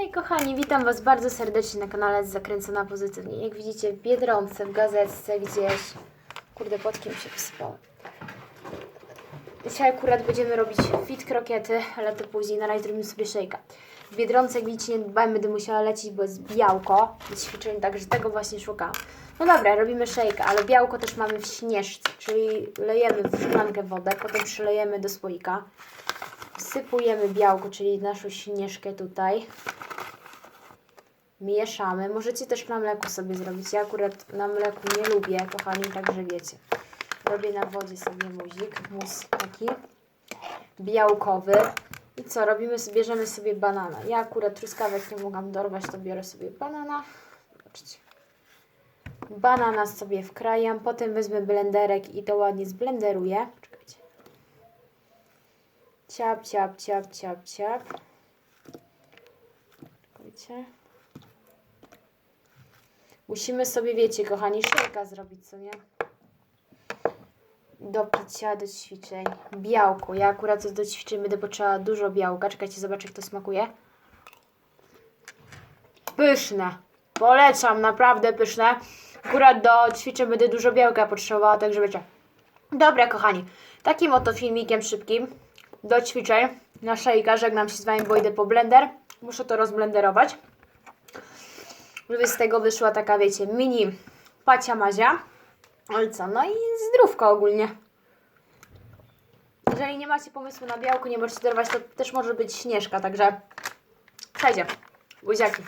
Hej kochani, witam Was bardzo serdecznie na kanale Zakręcona Pozytywnie. Jak widzicie w Biedronce, w gazetce gdzieś... Kurde, pod kim się wysypało. Dzisiaj akurat będziemy robić fit krokiety, ale to później. Na razie zrobimy sobie szejka. W Biedronce, jak widzicie, nie dbajmy, będę musiała lecieć, bo jest białko do ćwiczeń, także tego właśnie szukałam. No dobra, robimy szejka, ale białko też mamy w śnieżce, czyli lejemy w szklankę wodę, potem przylejemy do słoika. Wsypujemy białko, czyli naszą śnieżkę tutaj. Mieszamy. Możecie też na mleku sobie zrobić. Ja akurat na mleku nie lubię, kochani, także wiecie. Robię na wodzie sobie muzik, mus taki białkowy. I co, robimy bierzemy sobie banana. Ja akurat truskawek nie mogłam dorwać, to biorę sobie banana. Zobaczcie. Banana sobie wkrajam, potem wezmę blenderek i to ładnie zblenderuję. Czekajcie. Ciap, ciap, ciap, ciap, ciap. Czekajcie. Musimy sobie, wiecie, kochani, szejka zrobić, co nie? Do picia, do ćwiczeń. Białko. Ja akurat do ćwiczeń będę potrzeba dużo białka. Czekajcie, zobaczę, jak to smakuje. Pyszne. Polecam, naprawdę pyszne. Akurat do ćwiczeń będę dużo białka potrzebowała, także wiecie. Dobra, kochani. Takim oto filmikiem szybkim do ćwiczeń na szejka. Żegnam się z Wami, bo idę po blender. Muszę to rozblenderować. Żeby z tego wyszła taka, wiecie, mini pacia mazia. Ale co, no i zdrówko ogólnie. Jeżeli nie macie pomysłu na białko, nie możecie dorwać, to też może być śnieżka, także przejdzie. Buziaki.